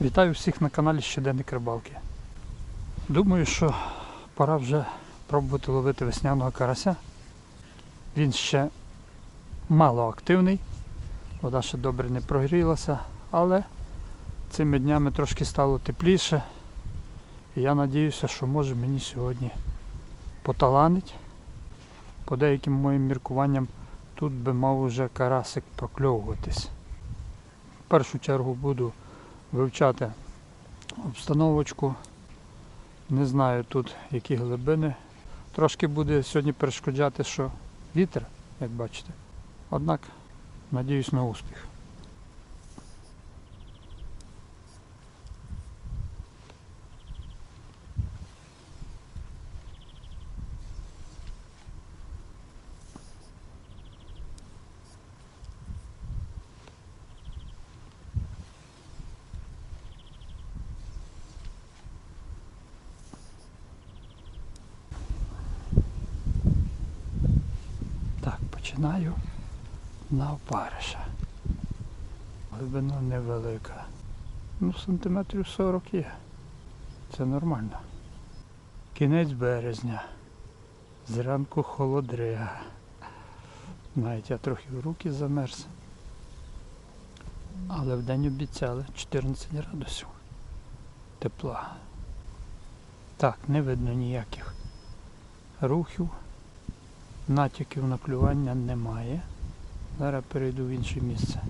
Вітаю всіх на каналі Щоденник Рибалки. Думаю, що пора вже пробувати ловити весняного карася. Він ще мало активний, вода ще добре не прогрілася, але цими днями трошки стало тепліше. І я надіюся, що може мені сьогодні поталанить. По деяким моїм міркуванням тут би мав уже карасик прокльовуватись. В першу чергу буду вивчати обстановочку. Не знаю тут які глибини. Трошки буде сьогодні перешкоджати, що вітер, як бачите. Однак надіюсь на успіх. Так, починаю опариша. Глибина невелика. Ну, сантиметрів 40 є. Це нормально. Кінець березня. Зранку холодрига. Навіть я трохи в руки замерз. Але вдень обіцяли 14 градусів. Тепла. Так, не видно ніяких рухів. Натяків на клювання немає. Зараз перейду в інше місце.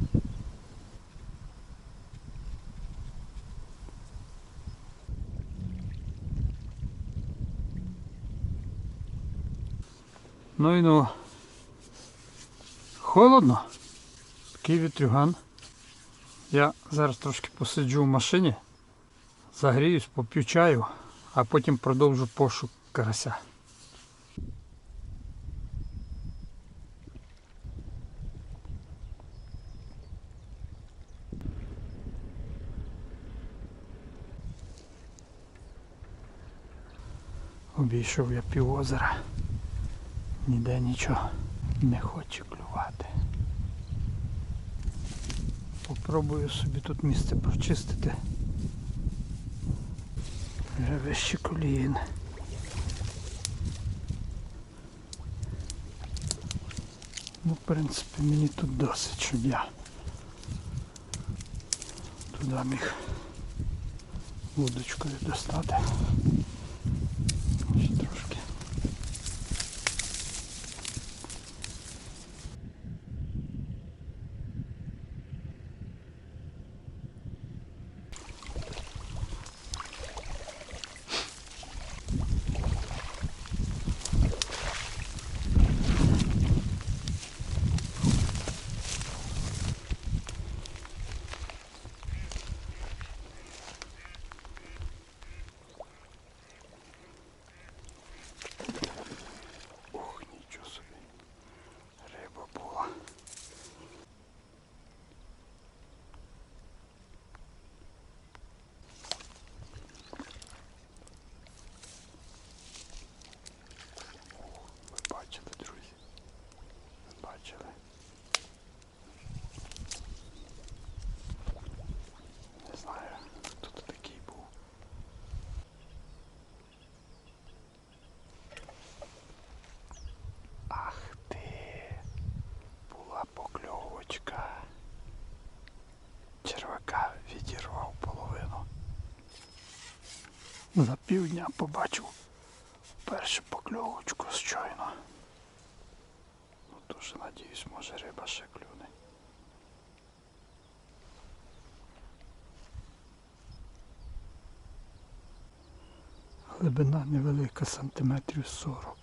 Ну і ну. Холодно. Такий вітрюган. Я зараз трошки посиджу в машині, загріюсь, поп'ю чаю, а потім продовжу пошук карася. Обійшов я півозера. Ніде нічого не хоче клювати. Попробую собі тут місце прочистити. Вже вище колін. Ну, в принципі, мені тут досить, щоб я туди міг вудочкою достати. Ще трошки. Ох, нічого собі. Риба була. Ох, ви бачили, друзі. Ви бачили. Не знаю, хто тут такий був. Ах ти, була покльовочка. Червака відірвав половину. За півдня побачив першу покльовочку щойно. Ну дуже надіюсь, може риба ще клюне. Глибина невелика, сантиметрів 40.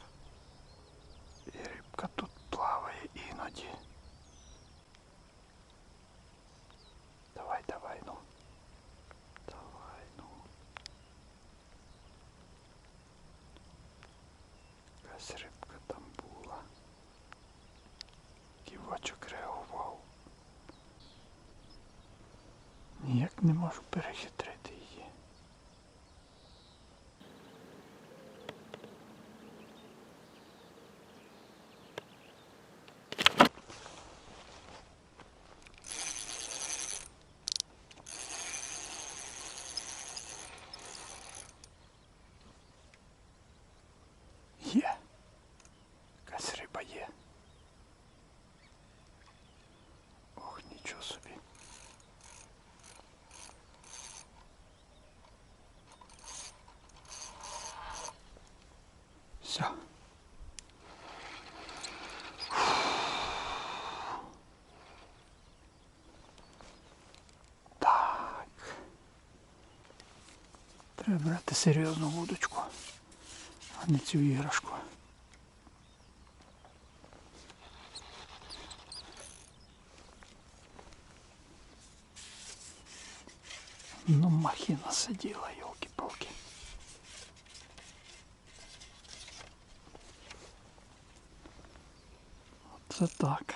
не можу перехитрити її. Є, якась риба є. Ох, нічого собі. Треба брати серйозну вудочку, а не цю іграшку. Ну, махіна сиділа, йолки-палки. Це так.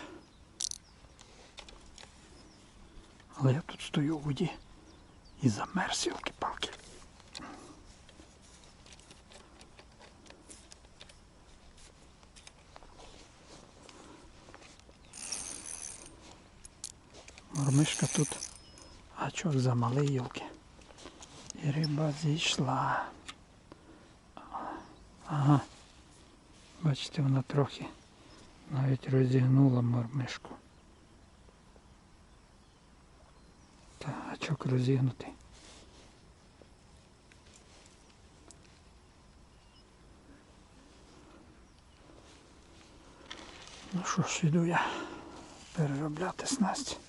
Але я тут стою у воді і замерз, йолки-палки. Мормишка тут гачок замалий йолки. І риба зійшла. Ага. Бачите, вона трохи навіть розігнула мормишку. Та гачок розігнутий. Ну що ж, іду я переробляти снасть.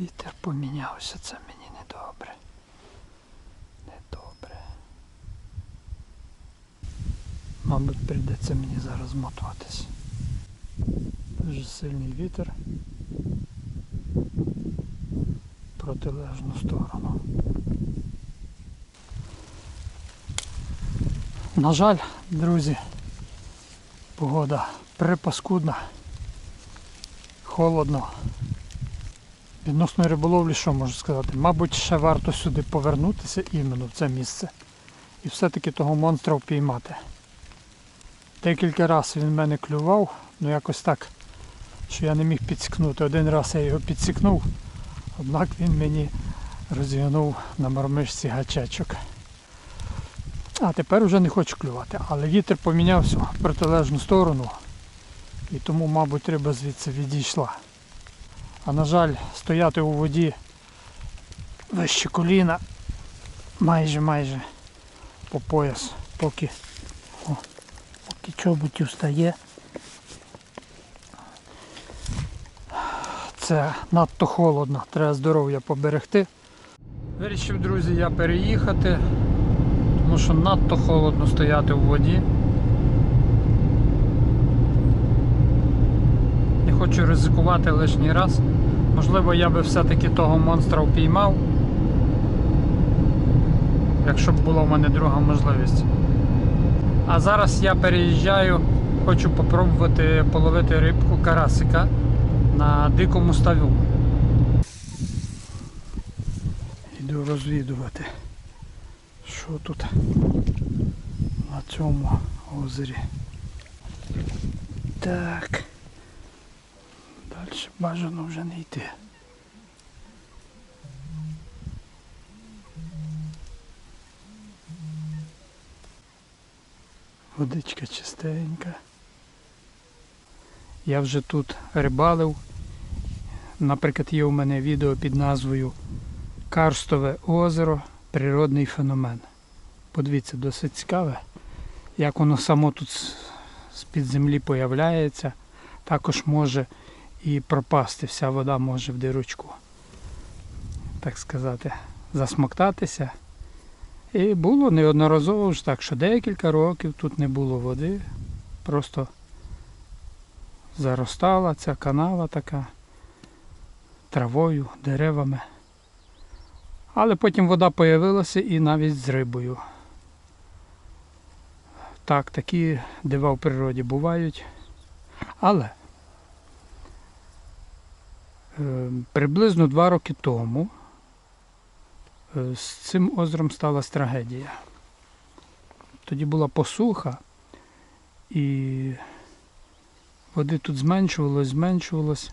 Вітер помінявся, це мені недобре. Недобре. Мабуть, прийдеться мені зараз мотуватись. Дуже сильний вітер. Протилежну сторону. На жаль, друзі, погода припаскудна, холодно. Відносно риболовлі, що можу сказати? Мабуть, ще варто сюди повернутися іменно в це місце. І все-таки того монстра впіймати. Декілька разів він мене клював, ну якось так, що я не міг підсікнути. Один раз я його підсікнув, однак він мені розігнув на мормишці гачечок. А тепер вже не хочу клювати, але вітер помінявся в протилежну сторону. І тому, мабуть, риба звідси відійшла. А на жаль, стояти у воді вище коліна майже майже по пояс, поки, о, поки чоботів стає. Це надто холодно, треба здоров'я поберегти. Вирішив, друзі, я переїхати, тому що надто холодно стояти у воді. Хочу ризикувати лишній раз. Можливо, я би все-таки того монстра впіймав, якщо б була в мене друга можливість. А зараз я переїжджаю, хочу попробувати половити рибку карасика на дикому ставу. Йду розвідувати, що тут на цьому озері. Так. Далі бажано вже не йти. Водичка чистенька. Я вже тут рибалив. Наприклад, є у мене відео під назвою Карстове озеро природний феномен. Подивіться, досить цікаве, як воно само тут з-під землі появляється. Також може і пропасти. Вся вода може в дирочку, так сказати, засмоктатися. І було неодноразово вже так, що декілька років тут не було води. Просто заростала ця канава така травою, деревами. Але потім вода появилася і навіть з рибою. Так, такі дива в природі бувають. Але Приблизно два роки тому е, з цим озером сталася трагедія. Тоді була посуха, і води тут зменшувалось, зменшувалось,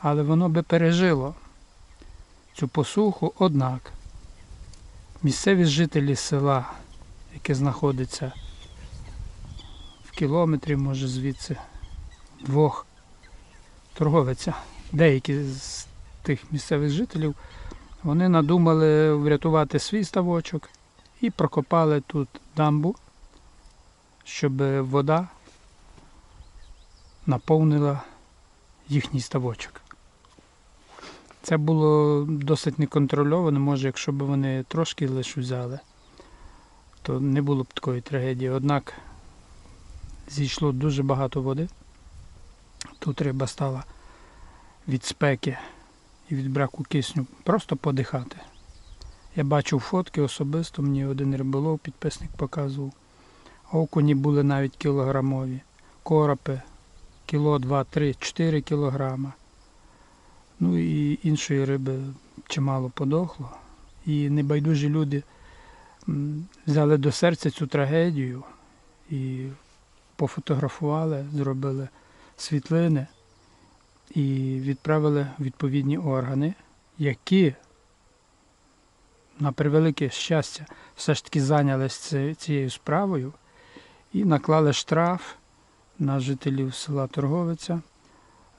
але воно би пережило цю посуху, однак місцеві жителі села, яке знаходиться в кілометрі, може звідси, двох торговиця, деякі з тих місцевих жителів, вони надумали врятувати свій ставочок і прокопали тут дамбу, щоб вода наповнила їхній ставочок. Це було досить неконтрольовано, може, якщо б вони трошки лише взяли, то не було б такої трагедії. Однак зійшло дуже багато води. Тут риба стала від спеки і від браку кисню просто подихати. Я бачив фотки особисто, мені один риболов, підписник показував. Окуні були навіть кілограмові, коропи кіло, 2, 3, 4 кілограма. Ну і іншої риби чимало подохло. І небайдужі люди взяли до серця цю трагедію і пофотографували, зробили світлини і відправили відповідні органи, які, на превелике щастя, все ж таки зайнялися цією справою і наклали штраф на жителів села Торговиця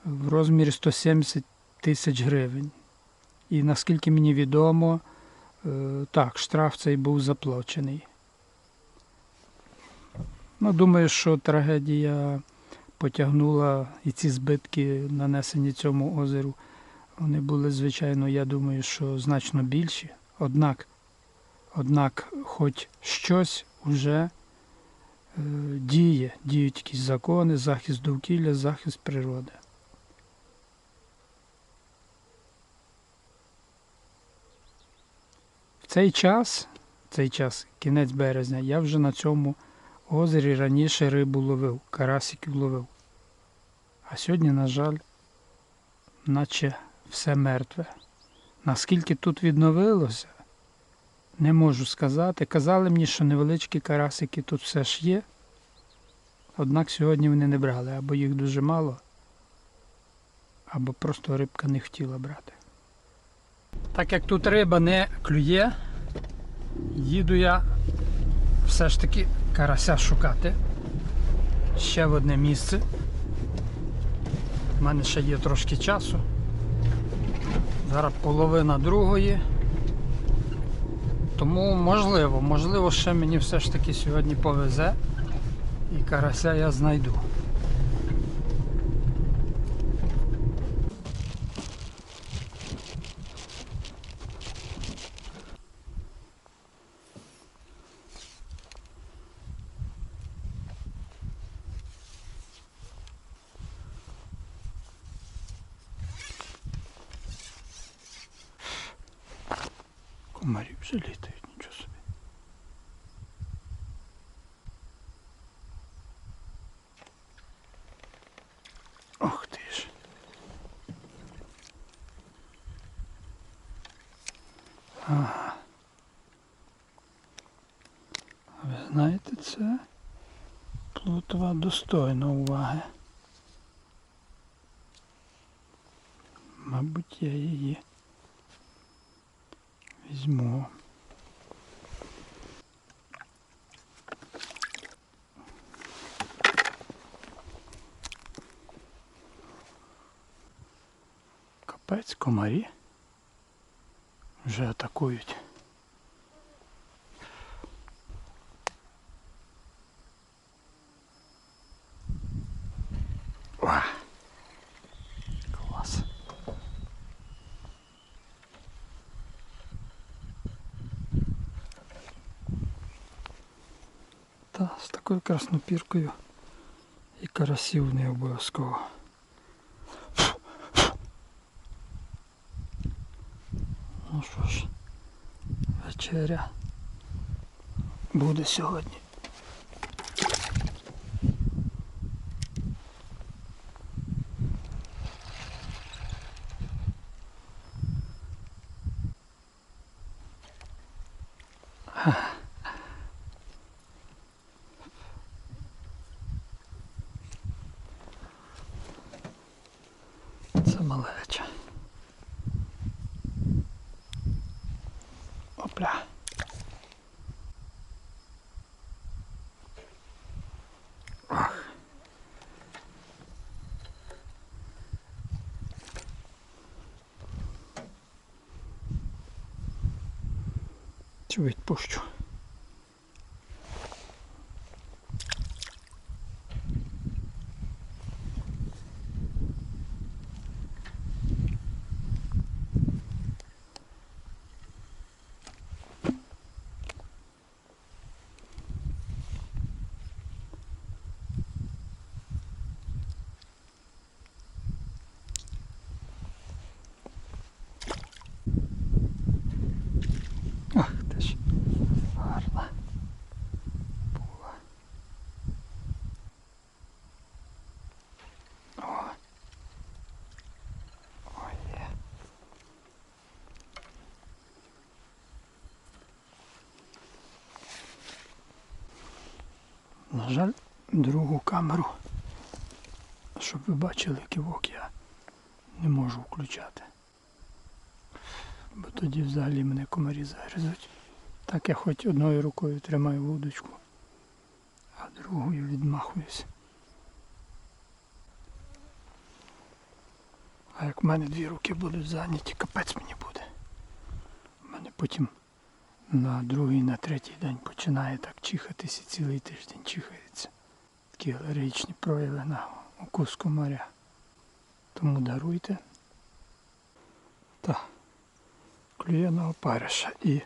в розмірі 170 тисяч гривень. І наскільки мені відомо, е, так, штраф цей був заплачений. Ну, думаю, що трагедія потягнула і ці збитки, нанесені цьому озеру, вони були, звичайно, я думаю, що значно більші. Однак, однак хоч щось уже е, діє, діють якісь закони, захист довкілля, захист природи. В цей час, цей час, кінець березня, я вже на цьому озері раніше рибу ловив, карасиків ловив. А сьогодні, на жаль, наче все мертве. Наскільки тут відновилося, не можу сказати. Казали мені, що невеличкі карасики тут все ж є. Однак сьогодні вони не брали, або їх дуже мало, або просто рибка не хотіла брати. Так як тут риба не клює, їду я все ж таки карася шукати. Ще в одне місце. У мене ще є трошки часу. Зараз половина другої. Тому можливо, можливо, ще мені все ж таки сьогодні повезе і карася я знайду. Комарі вже літають, нічого собі. Ох ти ж. Ага. Ви знаєте, це плутова достойна уваги. Мабуть, я її візьму. Капець комарі вже атакують. Клас. Та з такою краснопіркою і карасів не обов'язково. Що ж, вечеря буде сьогодні. Це малеча. Опля. Ах. Цю відпущу. На жаль, другу камеру, щоб ви бачили кивок, я не можу включати. Бо тоді взагалі мене комарі загризуть. Так я хоч одною рукою тримаю вудочку, а другою відмахуюсь. А як в мене дві руки будуть зайняті, капець мені буде. У мене потім на другий, на третій день починає так чихатися, цілий тиждень чихається. Такі алергічні прояви на укус комаря. Тому даруйте. Та клює на опариша. І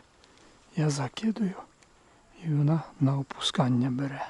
я закидую, і вона на опускання бере.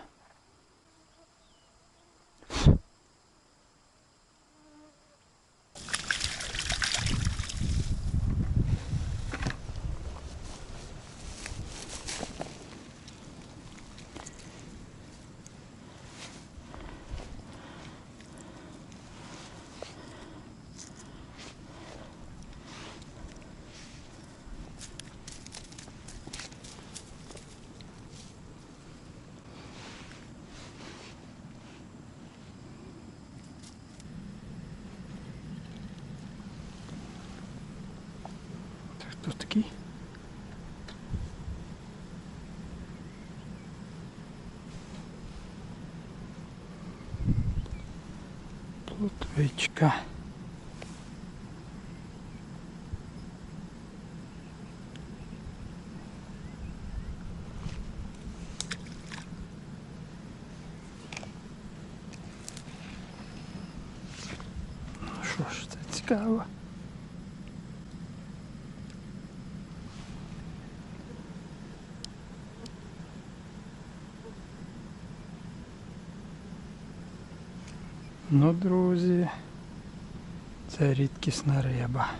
Хто такий? Плотвичка. Ну що ж, це цікаво. Ну, друзі, це рідкісна риба.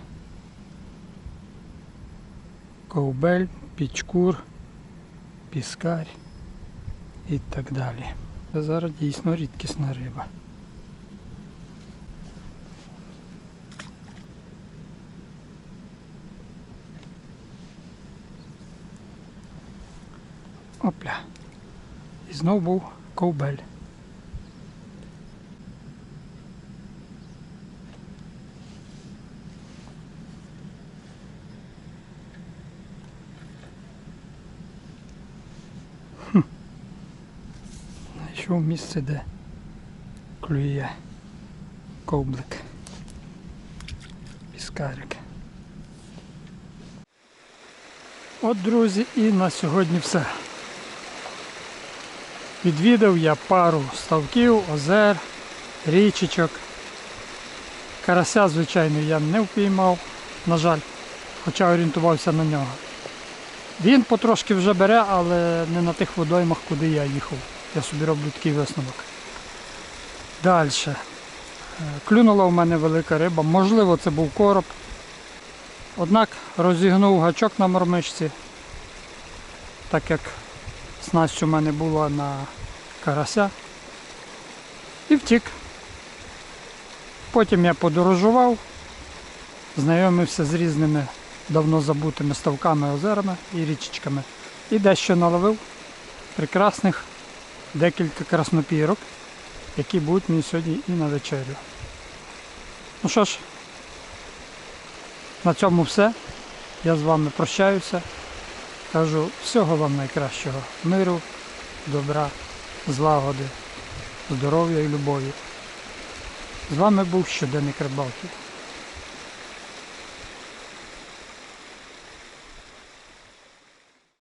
Ковбель, пічкур, піскарь і так далі. Це зараз дійсно рідкісна риба. Опля. І знов був ковбель. Знайшов місце, де клює ковблик. Піскарик. От, друзі, і на сьогодні все. Відвідав я пару ставків, озер, річечок. Карася, звичайно, я не впіймав, на жаль, хоча орієнтувався на нього. Він потрошки вже бере, але не на тих водоймах, куди я їхав. Я собі роблю такий висновок. Далі. Клюнула в мене велика риба, можливо, це був короб. Однак розігнув гачок на мормишці, так як снасть у мене була на карася. І втік. Потім я подорожував, знайомився з різними давно забутими ставками, озерами і річечками. І дещо наловив прекрасних декілька краснопірок, які будуть мені сьогодні і на вечерю. Ну що ж, на цьому все. Я з вами прощаюся. Кажу всього вам найкращого. Миру, добра, злагоди, здоров'я і любові. З вами був щоденник рибалки.